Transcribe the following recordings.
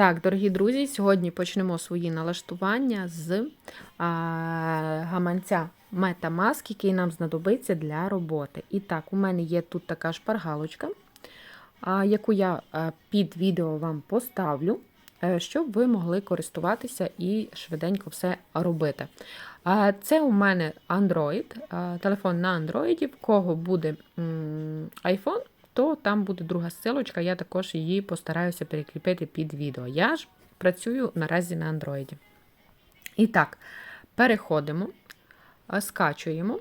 Так, дорогі друзі, сьогодні почнемо свої налаштування з а, гаманця MetaMask, який нам знадобиться для роботи. І так, у мене є тут така шпаргалочка, а, яку я під відео вам поставлю, е, щоб ви могли користуватися і швиденько все робити. А, Це у мене Android, телефон на Android, в кого буде iPhone то там буде друга ссылочка, я також її постараюся перекріпити під відео. Я ж працюю наразі на Android. І так, переходимо, скачуємо.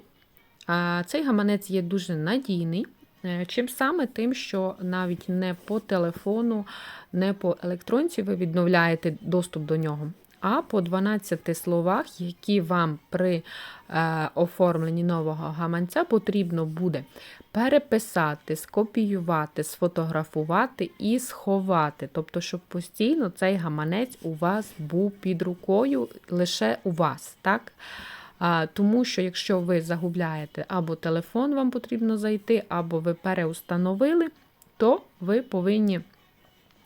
Цей гаманець є дуже надійний. Е, Чим саме тим, що навіть не по телефону, не по електронці ви відновляєте доступ до нього, а по 12 словах, які вам при е, оформленні нового гаманця потрібно буде переписати, скопіювати, сфотографувати і сховати. Тобто, щоб постійно цей гаманець у вас був під рукою лише у вас. так? Тому що якщо ви загубляєте або телефон, вам потрібно зайти, або ви переустановили, то ви повинні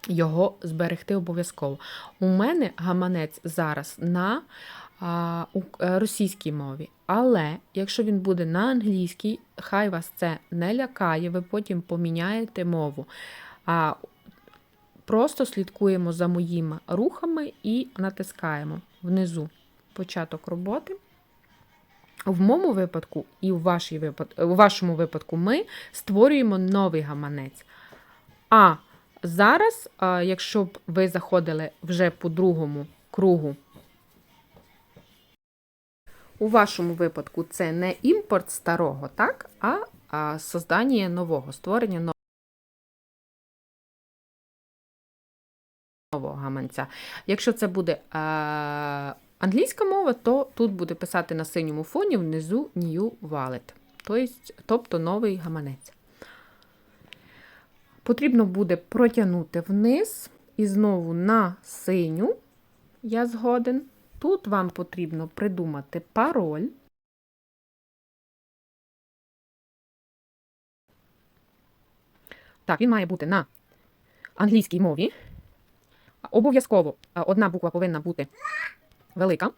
його зберегти обов'язково. У мене гаманець зараз на е, російській мові. Але якщо він буде на англійській, хай вас це не лякає, ви потім поміняєте мову. А, просто слідкуємо за моїми рухами і натискаємо внизу початок роботи. В моєму випадку і у, вашій випад... у вашому випадку ми створюємо новий гаманець. А зараз, якщо б ви заходили вже по другому кругу, у вашому випадку це не імпорт старого, так, а, создання нового, створення нового. нового гаманця. Якщо це буде англійська мова, то тут буде писати на синьому фоні внизу New Wallet, тобто новий гаманець. Потрібно буде протягнути вниз і знову на синю. Я згоден. Тут вам потрібно придумати пароль. Так, він має бути на англійській мові. Обов'язково одна буква повинна бути велика.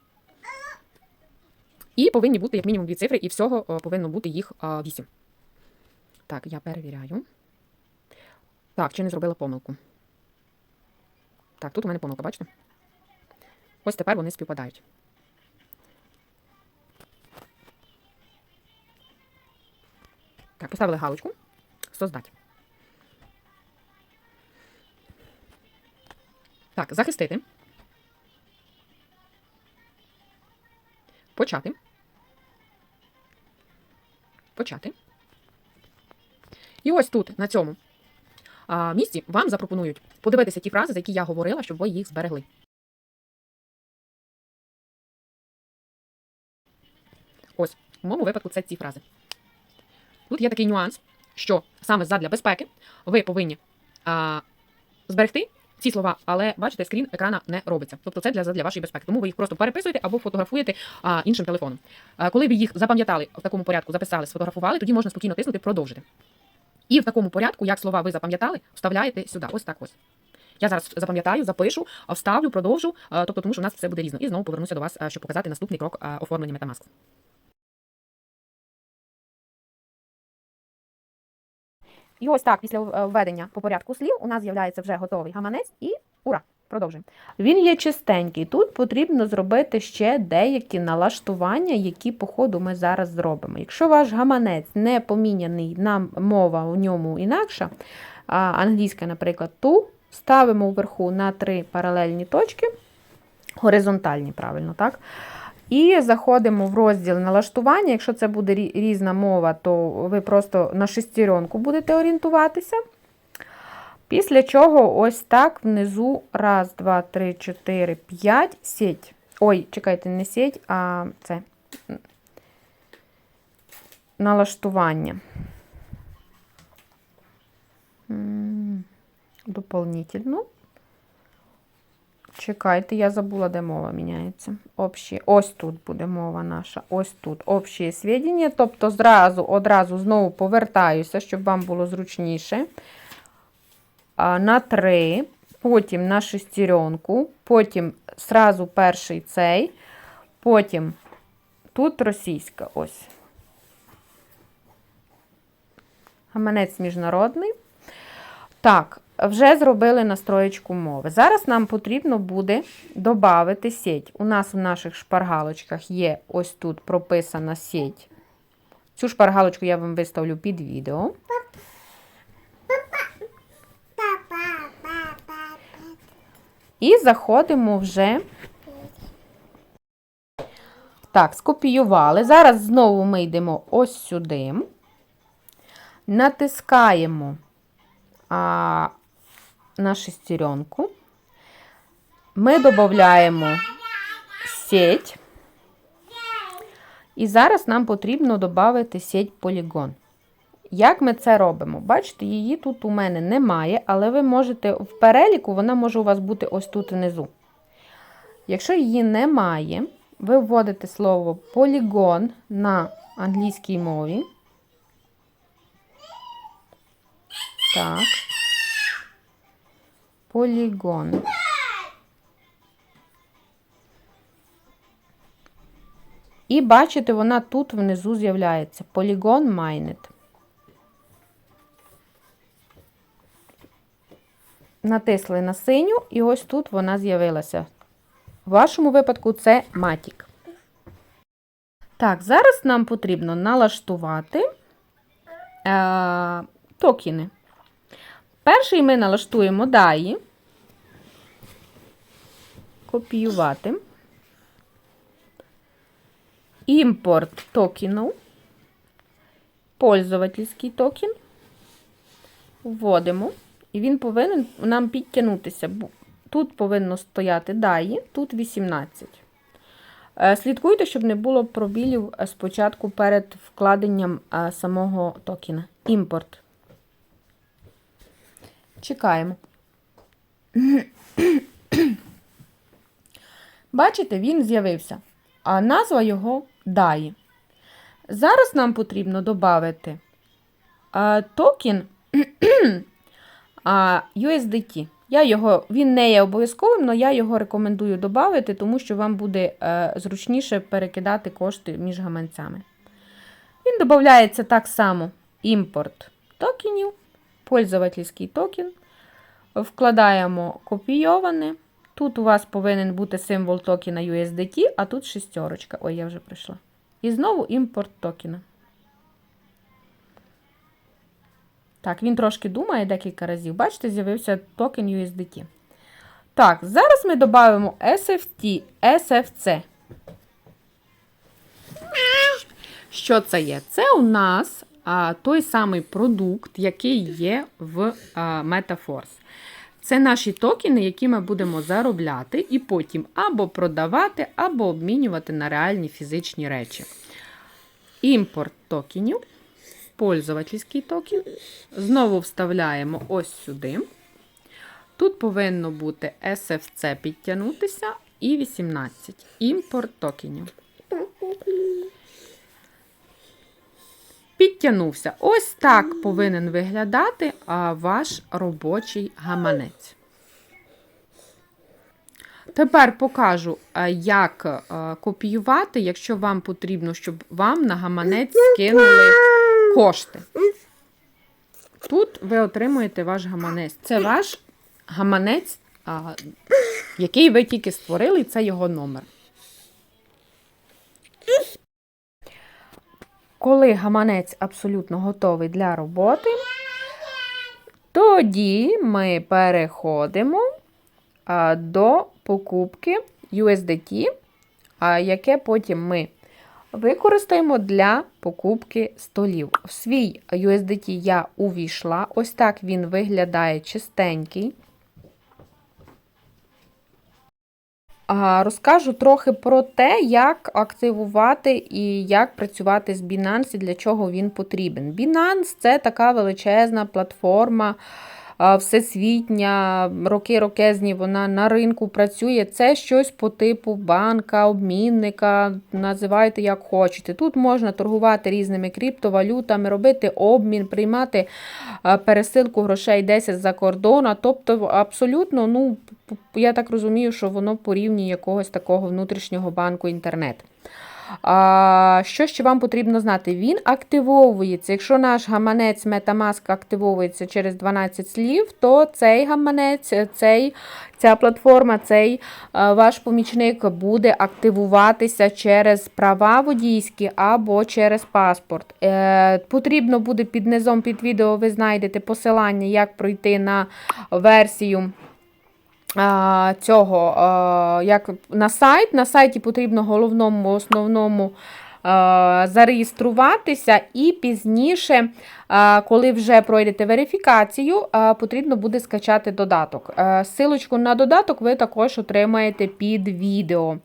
І повинні бути як мінімум дві цифри, і всього повинно бути їх вісім. Так, я перевіряю. Так, чи не зробила помилку? Так, тут у мене помилка, бачите? Ось тепер вони співпадають. Так, поставили галочку. Создать. Так, захистити. Почати. Почати. І ось тут, на цьому місці, вам запропонують подивитися ті фрази, за які я говорила, щоб ви їх зберегли. Ось, в моєму випадку це ці фрази. Тут є такий нюанс, що саме задля безпеки ви повинні а, зберегти ці слова, але бачите, скрін екрана не робиться. Тобто це для, для вашої безпеки. Тому ви їх просто переписуєте або фотографуєте а, іншим телефоном. А, коли ви їх запам'ятали в такому порядку, записали, сфотографували, тоді можна спокійно тиснути продовжити. І в такому порядку, як слова ви запам'ятали, вставляєте сюди. Ось так ось. Я зараз запам'ятаю, запишу, вставлю, продовжу, тобто тому що у нас все буде різно. І знову повернуся до вас, щоб показати наступний крок оформлення Metamask. І ось так, після е, введення по порядку слів, у нас з'являється вже готовий гаманець і ура! Продовжуємо. Він є чистенький. Тут потрібно зробити ще деякі налаштування, які, по ходу, ми зараз зробимо. Якщо ваш гаманець не поміняний, нам мова у ньому інакша, англійська, наприклад, ту, ставимо вверху на три паралельні точки, горизонтальні, правильно, так? І заходимо в розділ налаштування. Якщо це буде різна мова, то ви просто на шестеренку будете орієнтуватися. Після чого ось так внизу раз, два, три, чотири, п'ять, сеть. Ой, чекайте, не сеть, а це налаштування. Дополнительно. Чекайте, я забула, де мова міняється. Общі. Ось тут буде мова наша. Ось тут. Общі свідчення. Тобто зразу, одразу знову повертаюся, щоб вам було зручніше. На 3. потім на шестеренку, потім сразу перший цей, потім тут російська ось. Гаманець міжнародний. Так, вже зробили настроєчку мови. Зараз нам потрібно буде додати сеть. У нас в наших шпаргалочках є ось тут прописана сеть. Цю шпаргалочку я вам виставлю під відео. І заходимо вже. Так, скопіювали. Зараз знову ми йдемо ось сюди. Натискаємо а, на шестеренку. Ми додаємо сеть. І зараз нам потрібно додати сеть полігон. Як ми це робимо? Бачите, її тут у мене немає, але ви можете в переліку, вона може у вас бути ось тут внизу. Якщо її немає, ви вводите слово полігон на англійській мові. Так. Полігон. І бачите, вона тут внизу з'являється. Полігон Майнет. Натисли на синю, і ось тут вона з'явилася. В вашому випадку це матік. Так, зараз нам потрібно налаштувати е, токени. Перший ми налаштуємо DAI. Копіювати. Імпорт токенів. Пользовательський токен. Вводимо. І він повинен нам підтягнутися. Тут повинно стояти DAI, тут 18. Е, Слідкуйте, щоб не було пробілів спочатку перед вкладенням е, самого токена. Імпорт. Чекаємо. Бачите, він з'явився. А назва його DAI. Зараз нам потрібно додати токен USDT. Я його, Він не є обов'язковим, але я його рекомендую додати, тому що вам буде е, зручніше перекидати кошти між гаманцями. Він додається так само: імпорт токенів, пользовательський токен. Вкладаємо копійоване. Тут у вас повинен бути символ токена USDT, а тут шестерочка. Ой, я вже прийшла. І знову імпорт токена. Так, він трошки думає декілька разів. Бачите, з'явився токен USDT. Так, зараз ми додаємо SFT, SFC. Що це є? Це у нас а, той самий продукт, який є в а, MetaForce. Це наші токени, які ми будемо заробляти, і потім або продавати, або обмінювати на реальні фізичні речі. Імпорт токенів, пользовательський токен. Знову вставляємо ось сюди. Тут повинно бути SFC підтягнутися і 18. Імпорт токенів. Підтягнувся. Ось так повинен виглядати ваш робочий гаманець. Тепер покажу, як копіювати, якщо вам потрібно, щоб вам на гаманець скинули кошти. Тут ви отримуєте ваш гаманець. Це ваш гаманець, а, який ви тільки створили, це його номер. Коли гаманець абсолютно готовий для роботи, тоді ми переходимо а, до покупки USDT, а, яке потім ми використаємо для покупки столів. В свій USDT я увійшла. Ось так він виглядає чистенький. Розкажу трохи про те, як активувати і як працювати з Binance і для чого він потрібен. Binance це така величезна платформа всесвітня, роки рокезні вона на ринку працює. Це щось по типу банка, обмінника, називайте як хочете. Тут можна торгувати різними криптовалютами, робити обмін, приймати пересилку грошей десь за кордона. Тобто, абсолютно, ну, я так розумію, що воно по якогось такого внутрішнього банку інтернет. А, що ще вам потрібно знати? Він активовується. Якщо наш гаманець Metamask активовується через 12 слів, то цей гаманець, цей, ця платформа, цей а, ваш помічник буде активуватися через права водійські або через паспорт. Е, потрібно буде під низом під відео, ви знайдете посилання, як пройти на версію цього, як на сайт. На сайті потрібно головному, основному зареєструватися, і пізніше, коли вже пройдете верифікацію, потрібно буде скачати додаток. Силочку на додаток ви також отримаєте під відео.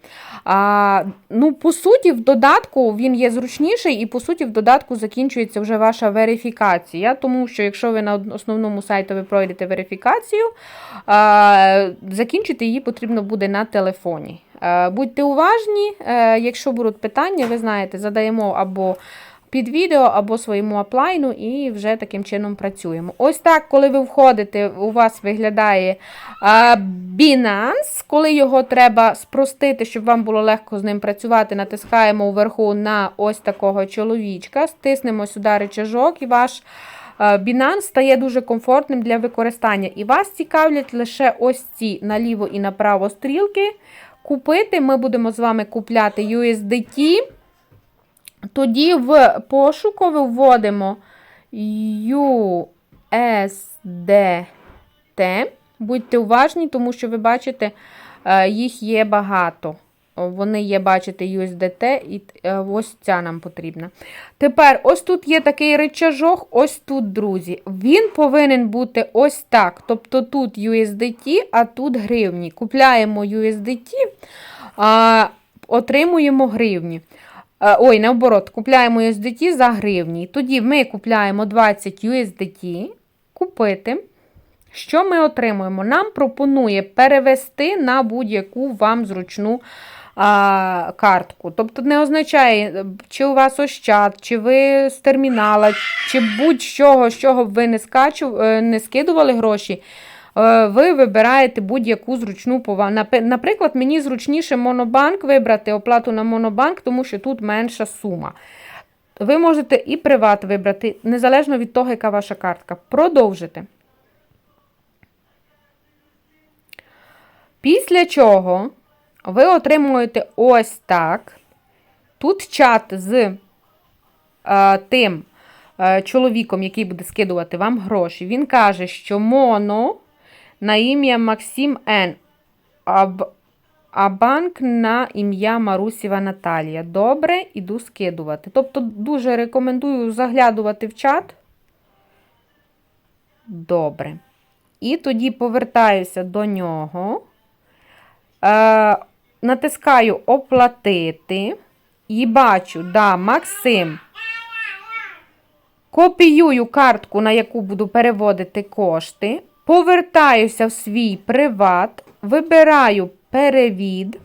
Ну, по суті, в додатку він є зручніший, і по суті, в додатку закінчується вже ваша верифікація. Тому що якщо ви на основному сайті ви пройдете верифікацію, закінчити її потрібно буде на телефоні. Е, Будьте уважні, е, якщо будуть питання, ви знаєте, задаємо або під відео, або своєму аплайну, і вже таким чином працюємо. Ось так, коли ви входите, у вас виглядає Binance. Коли його треба спростити, щоб вам було легко з ним працювати, натискаємо вверху на ось такого чоловічка, стиснемо сюди рычажок і ваш. е, Binance стає дуже комфортним для використання. І вас цікавлять лише ось ці наліво і направо стрілки. Купити ми будемо з вами купляти USDT. Тоді в пошуку вводимо USDT. Будьте уважні, тому що ви бачите, е, їх є багато. Вони є, бачите, USDT, і е, ось ця нам потрібна. Тепер, ось тут є такий рычажок, ось тут, друзі. Він повинен бути ось так. Тобто тут USDT, а тут гривні. Купляємо USDT, а, отримуємо гривні. Ой, наоборот, купляємо USDT за гривні. Тоді ми купляємо 20 USDT, купити. Що ми отримуємо? Нам пропонує перевести на будь-яку вам зручну а, картку. Тобто не означає, чи у вас Ощад, чи ви з термінала, чи будь-чого, з чого б ви не, скачу, е, не скидували гроші. е, Ви вибираєте будь-яку зручну по вам. Наприклад, мені зручніше монобанк вибрати оплату на монобанк, тому що тут менша сума. Ви можете і приват вибрати, незалежно від того, яка ваша картка. Продовжити. Після чого ви отримуєте ось так. Тут чат з е, тим е, чоловіком, який буде скидувати вам гроші. Він каже, що моно на ім'я Максим Н. Аб, а банк на ім'я Марусєва Наталія. Добре, іду скидувати. Тобто дуже рекомендую заглядувати в чат. Добре. І тоді повертаюся до нього. Е, натискаю оплатити. І бачу, да, Максим. Копіюю картку, на яку буду переводити кошти. Повертаюся в свій приват. Вибираю перевід.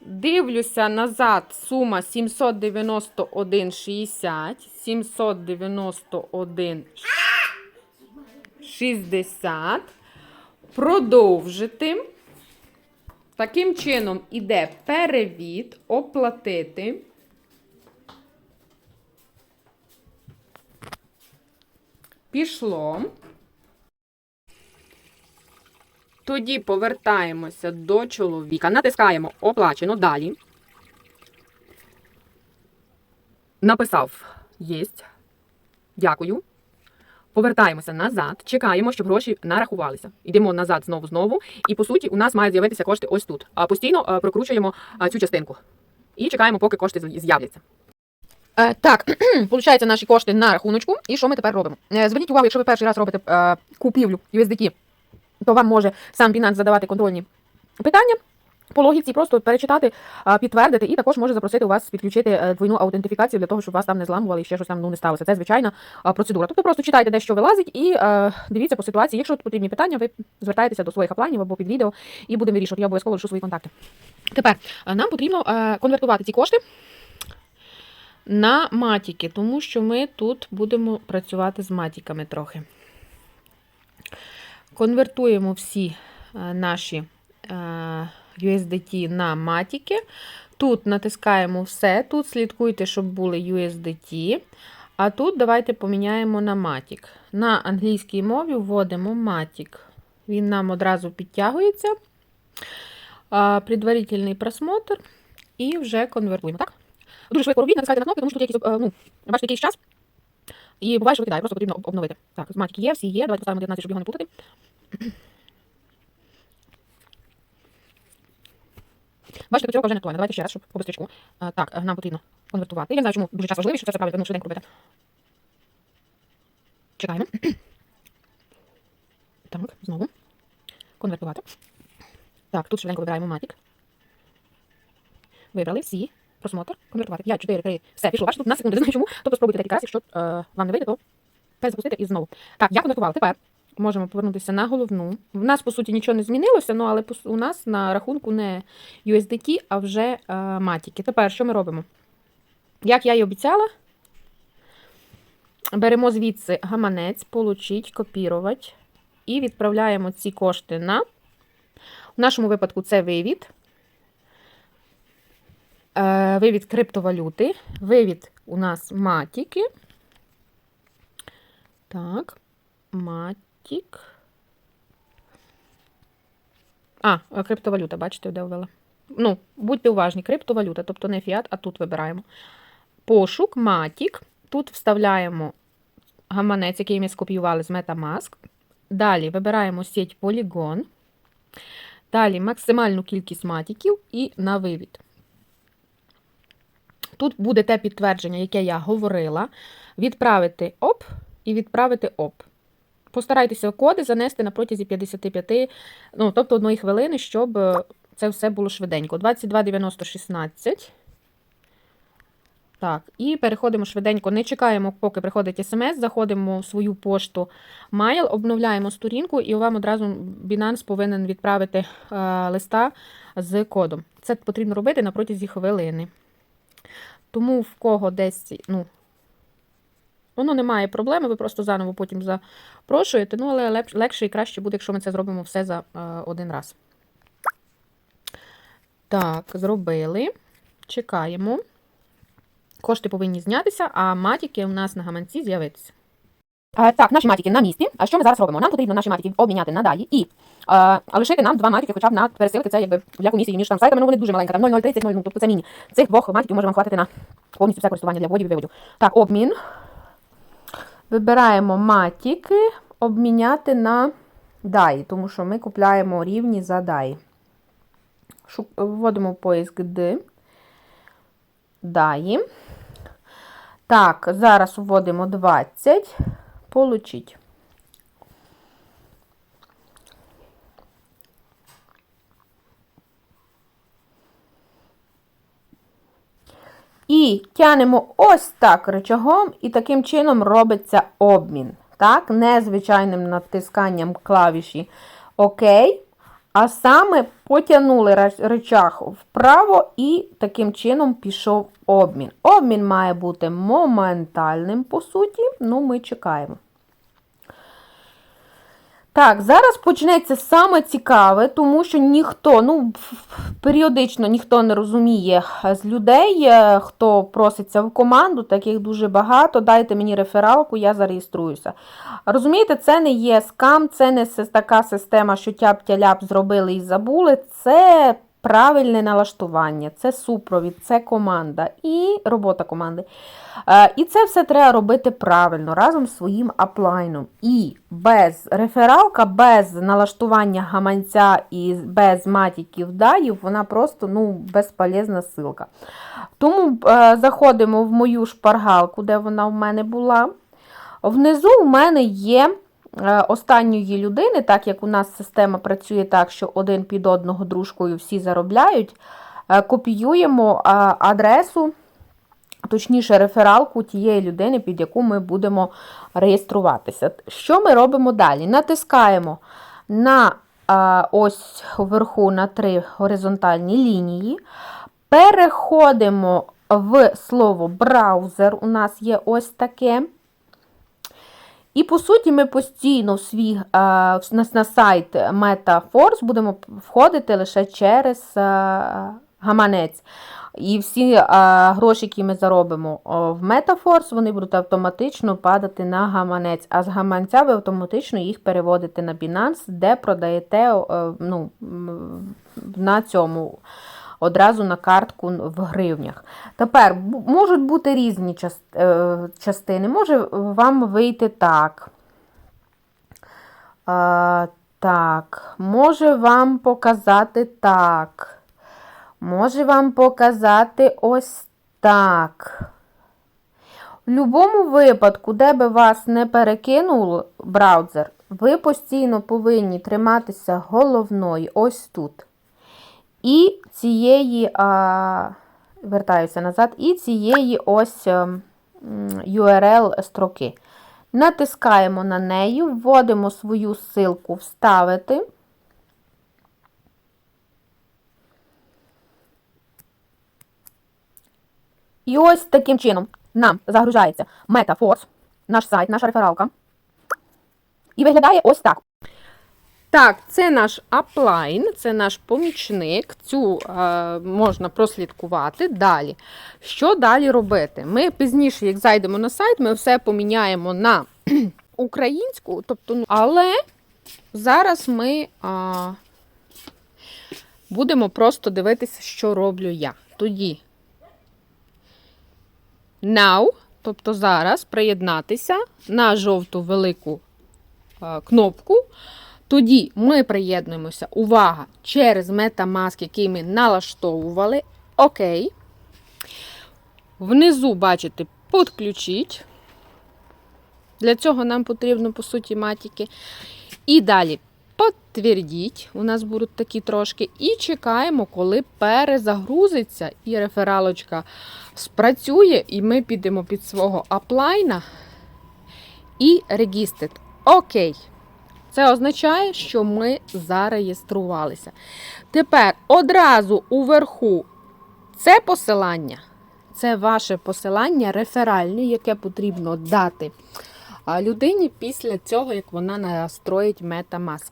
Дивлюся назад, сума 791,60, 791,60. Продовжити. Таким чином іде перевід, оплатити. Пішло. Тоді повертаємося до чоловіка, натискаємо оплачено далі. Написав єсть. Дякую. Повертаємося назад, чекаємо, щоб гроші нарахувалися. Йдемо назад знову знову. І по суті, у нас мають з'явитися кошти ось тут. Постійно е, прокручуємо е, цю частинку. І чекаємо, поки кошти з'являться. Е, так, получається наші кошти на рахуночку. І що ми тепер робимо? Зверніть увагу, якщо ви перший раз робите купівлю USDT, то вам може сам Binance задавати контрольні питання. По логіці просто перечитати, підтвердити, і також може запросити у вас підключити е, двойну аутентифікацію для того, щоб вас там не зламували і ще щось там ну, не сталося. Це звичайна процедура. Тобто просто читайте, де що вилазить, і е, дивіться по ситуації. Якщо потрібні питання, ви звертаєтеся до своїх аплайнів або під відео і будемо вирішувати. Я обов'язково лишу свої контакти. Тепер е, нам потрібно конвертувати ці кошти на матіки, тому що ми тут будемо працювати з матіками трохи. Конвертуємо всі наші USDT на матіки. Тут натискаємо все. Тут слідкуйте, щоб були USDT. А тут давайте поміняємо на Matic. На англійській мові вводимо Matic. Він нам одразу підтягується. Предварительний просмотр. І вже конвертуємо. Так? Дуже швидко робіть, натискайте на кнопки, тому що тут якийсь, е, ну, бачите, якийсь час. І буває, що викидає, просто потрібно обновити. Так, матіки є, всі є. Давайте поставимо 19, щоб його не путати. Бачите, цього вже не актуально. Давайте ще раз, щоб по бистрічку. Так, е, нам потрібно конвертувати. Я не знаю, чому дуже час важливий, щоб це все правильно ну, швиденько робити. Чекаємо. Так, знову. Конвертувати. Так, тут швиденько вибираємо матік. Вибрали всі. Просмотр, конвертувати. 5, 4, 3, все, пішло. Бачите, тут на секунду, не знаю чому. Тобто спробуйте декілька разів, якщо е, вам не вийде, то перезапустити і знову. Так, я конвертувала. Тепер можемо повернутися на головну. В нас, по суті, нічого не змінилося, ну, але у нас на рахунку не USDT, а вже е, матіки. Тепер що ми робимо? Як я і обіцяла, беремо звідси гаманець, получить, копірувати і відправляємо ці кошти на. В нашому випадку це вивід. Е, Вивід криптовалюти. Вивід у нас матіки. Так, матік. А, криптовалюта, бачите, де ввела. Ну, будьте уважні, криптовалюта, тобто не фіат, а тут вибираємо. Пошук, матік. Тут вставляємо гаманець, який ми скопіювали з Metamask. Далі вибираємо сеть Polygon. Далі максимальну кількість матіків і на вивід. Тут буде те підтвердження, яке я говорила. Відправити ОП і відправити ОП. Постарайтеся коди занести на протязі 55, ну, тобто одної хвилини, щоб е, це все було швиденько. 229016. Так, і переходимо швиденько. Не чекаємо, поки приходить смс, заходимо в свою пошту Mail, обновляємо сторінку, і вам одразу Binance повинен відправити е, листа з кодом. Це потрібно робити на протязі хвилини. Тому в кого десь, ну, воно не має проблеми, ви просто заново потім запрошуєте. Ну, але легше і краще буде, якщо ми це зробимо все за е, один раз. Так, зробили. Чекаємо. Кошти повинні знятися, а матіки у нас на гаманці з'явитися. Е, так, наші матіки на місці. А що ми зараз робимо? Нам потрібно наші матіки обміняти на далі і е, лишити нам два матіки, хоча б на пересилки. Це якби для комісії між там сайтами, ну вони дуже маленькі, там 0,030, 0, ну, тобто це міні. Цих двох матіків може вам хватити на повністю все користування для вводів і виводів. Так, обмін. Вибираємо матіки, обміняти на DAI, тому що ми купляємо рівні за DAI. Вводимо поиск D. DAI. Так, зараз вводимо 20. Получить. І тянемо ось так рычагом, і таким чином робиться обмін. Так, Незвичайним натисканням клавіші ОК, а саме потягнули речах вправо і таким чином пішов обмін. Обмін має бути моментальним, по суті, ну ми чекаємо. Так, зараз почнеться саме цікаве, тому що ніхто, ну, періодично ніхто не розуміє з людей, е, хто проситься в команду, таких дуже багато. Дайте мені рефералку, я зареєструюся. Розумієте, це не є скам, це не така система, що тяп-тяляп зробили і забули. Це правильне налаштування, це супровід, це команда і робота команди. Е, І це все треба робити правильно разом з своїм аплайном. І без рефералка, без налаштування гаманця і без матіків даїв, вона просто ну, безполезна ссылка. Тому е, заходимо в мою шпаргалку, де вона в мене була. Внизу в мене є останньої людини, так як у нас система працює так, що один під одного дружкою всі заробляють, е, копіюємо е, адресу, точніше, рефералку тієї людини, під яку ми будемо реєструватися. Що ми робимо далі? Натискаємо на е, ось вверху на три горизонтальні лінії, переходимо в слово браузер. У нас є ось таке. І, по суті, ми постійно в свій, е, на, на сайт MetaForce будемо входити лише через е, гаманець. І всі е, гроші, які ми заробимо в MetaForce, вони будуть автоматично падати на гаманець. А з гаманця ви автоматично їх переводите на Binance, де продаєте ну, на цьому одразу на картку в гривнях. Тепер можуть бути різні е, частини. Може вам вийти так. Е, Так, може вам показати так. Може вам показати ось так. В будь-якому випадку, де би вас не перекинув браузер, ви постійно повинні триматися головної ось тут. І цієї, а, вертаюся назад, і цієї ось ем, URL строки. Натискаємо на неї, вводимо свою ссылку вставити. І ось таким чином нам загружається MetaForce, наш сайт, наша рефералка. І виглядає ось так. Так, це наш аплайн, це наш помічник. Цю е, можна прослідкувати далі. Що далі робити? Ми пізніше, як зайдемо на сайт, ми все поміняємо на українську, тобто, ну, але зараз ми а, будемо просто дивитися, що роблю я. Тоді now, тобто зараз приєднатися на жовту велику е, кнопку. Тоді ми приєднуємося, увага, через MetaMask, який ми налаштовували. Окей. Внизу, бачите, підключіть. Для цього нам потрібно, по суті, матіки. І далі підтвердіть. У нас будуть такі трошки. І чекаємо, коли перезагрузиться і рефералочка спрацює, і ми підемо під свого аплайна і регістр. Окей. Це означає, що ми зареєструвалися. Тепер одразу уверху це посилання. Це ваше посилання реферальне, яке потрібно дати людині після цього, як вона настроїть MetaMask.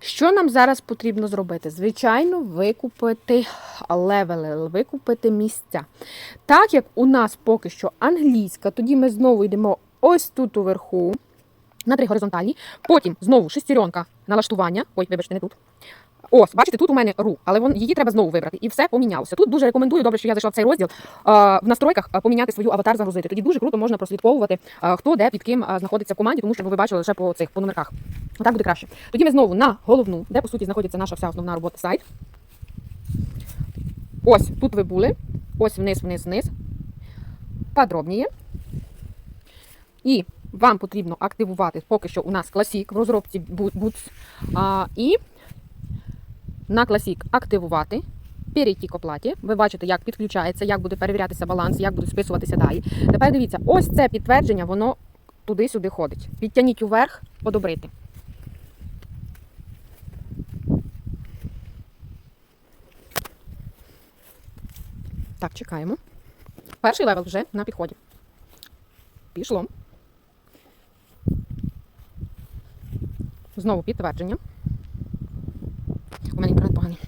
Що нам зараз потрібно зробити? Звичайно, викупити левели, викупити місця. Так як у нас поки що англійська, тоді ми знову йдемо ось тут уверху на три горизонтальні. Потім знову шестеренка налаштування. Ой, вибачте, не тут. Ось, бачите, тут у мене ру, але вон, її треба знову вибрати. І все помінялося. Тут дуже рекомендую, добре, що я зайшла в цей розділ. в настройках поміняти свою аватар, загрузити. Тоді дуже круто можна прослідковувати, хто де під ким знаходиться в команді, тому що ви бачили лише по цих по номерках. Так буде краще. Тоді ми знову на головну, де по суті знаходиться наша вся основна робота сайт. Ось тут ви були. Ось вниз, вниз, вниз. Подробніше. І вам потрібно активувати поки що у нас класік в розробці Boots. А, і на класік активувати. Перейти к оплаті. Ви бачите, як підключається, як буде перевірятися баланс, як буде списуватися далі. Тепер дивіться, ось це підтвердження, воно туди-сюди ходить. Підтягніть уверх, одобрити. Так, чекаємо. Перший левел вже на підході. Пішло. Знову підтвердження. У мене інтернет поганий.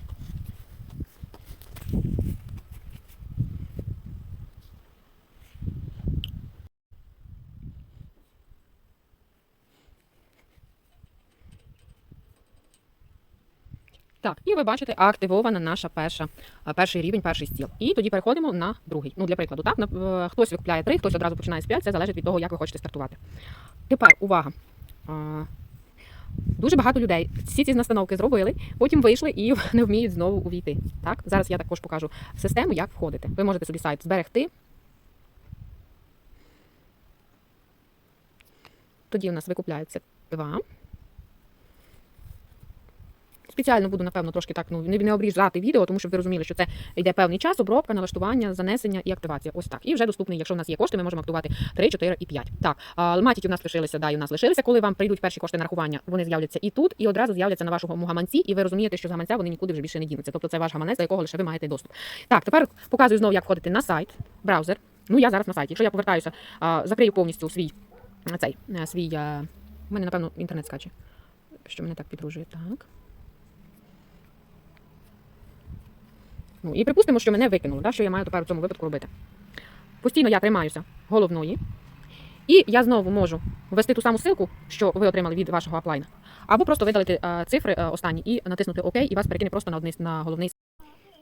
Так, і ви бачите, активована наша перша, перший рівень, перший стіл. І тоді переходимо на другий. Ну, для прикладу, так, е, хтось викупляє 3, хтось одразу починає з 5, це залежить від того, як ви хочете стартувати. Тепер увага. Дуже багато людей всі ці настановки зробили, потім вийшли і не вміють знову увійти. Так, зараз я також покажу систему, як входити. Ви можете собі сайт зберегти. Тоді у нас викупляється Два. Спеціально буду, напевно, трошки так ну, не, обрізати відео, тому щоб ви розуміли, що це йде певний час, обробка, налаштування, занесення і активація. Ось так. І вже доступний, якщо в нас є кошти, ми можемо актувати 3, 4 і 5. Так, матіки у нас лишилися, да, і у нас лишилися. Коли вам прийдуть перші кошти на рахування, вони з'являться і тут, і одразу з'являться на вашому гаманці, і ви розумієте, що з гаманця вони нікуди вже більше не дінуться. Тобто це ваш гаманець, до якого лише ви маєте доступ. Так, тепер показую знову, як входити на сайт, браузер. Ну, я зараз на сайті. Якщо я повертаюся, закрию повністю свій цей свій. У мене, напевно, інтернет скаче. Що мене так підружує. Так. Ну, і припустимо, що мене викинуло, да, що я маю тепер у цьому випадку робити. Постійно я тримаюся головної, і я знову можу ввести ту саму ссылку, що ви отримали від вашого аплайна, або просто видалити е, цифри е, останні і натиснути ОК, і вас перекине просто на, одний, на головний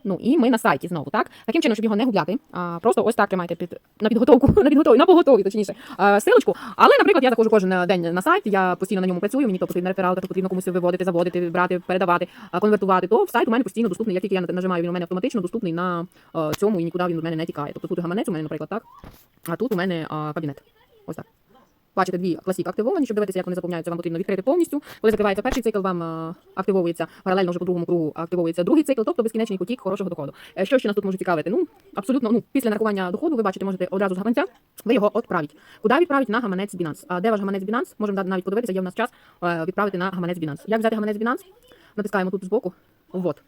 Ну і ми на сайті знову, так? Таким чином, щоб його не губляти, а, просто ось так тримайте під на підготовку, на підготовку, на поготові, точніше, а, силочку. Але, наприклад, я заходжу кожен е, день на сайт, я постійно на ньому працюю, мені то потрібна рефералка, то потрібно комусь виводити, заводити, брати, передавати, конвертувати. То в сайт у мене постійно доступний. Як тільки я нажимаю, він у мене автоматично доступний на е, цьому і нікуди він у мене не тікає. Тобто тут гаманець у мене, наприклад, так, а тут у мене а, кабінет. Ось так. Бачите, дві класік активовані, щоб дивитися, як вони заповняються, вам потрібно відкрити повністю. Коли закривається перший цикл, вам е, активовується паралельно вже по другому кругу активовується другий цикл, тобто безкінечний потік хорошого доходу. Е, Що ще нас тут може цікавити? Ну, абсолютно, ну, після нарахування доходу, ви бачите, можете одразу з гаманця, ви його відправити. Куди відправити? На гаманець Binance. А де ваш гаманець Binance? Можемо навіть подивитися, є в нас час е, відправити на гаманець Binance. Як взяти гаманець Binance? Натискаємо тут збоку. Ввод.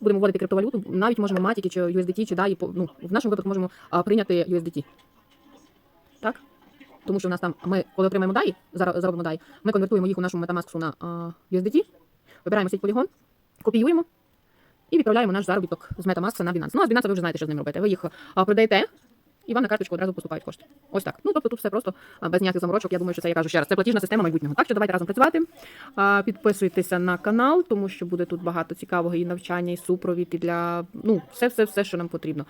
Будемо вводити криптовалюту, навіть можемо матіки чи USDT, чи DAI, по- ну, в нашому випадку можемо прийняти USDT. Так? Тому що в нас там ми, коли отримаємо зара- заробимо DAI, ми конвертуємо їх у нашому MetaMask на USDT, вибираємо сеть полігон, копіюємо і відправляємо наш заробіток з MetaMask на Binance. Ну, а з Binance ви вже знаєте, що з ним робити. Ви їх продаєте, і вам на карточку одразу поступають кошти. Ось так. Ну, тобто тут все просто без ніяких заморочок. Я думаю, що це я кажу ще раз. Це платіжна система майбутнього. Так що давайте разом працювати. Підписуйтеся на канал, тому що буде тут багато цікавого і навчання, і супровід, і для ну, все, все, все, що нам потрібно.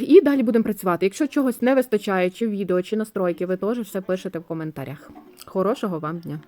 І далі будемо працювати. Якщо чогось не вистачає, чи відео, чи настройки, ви теж все пишете в коментарях. Хорошого вам дня!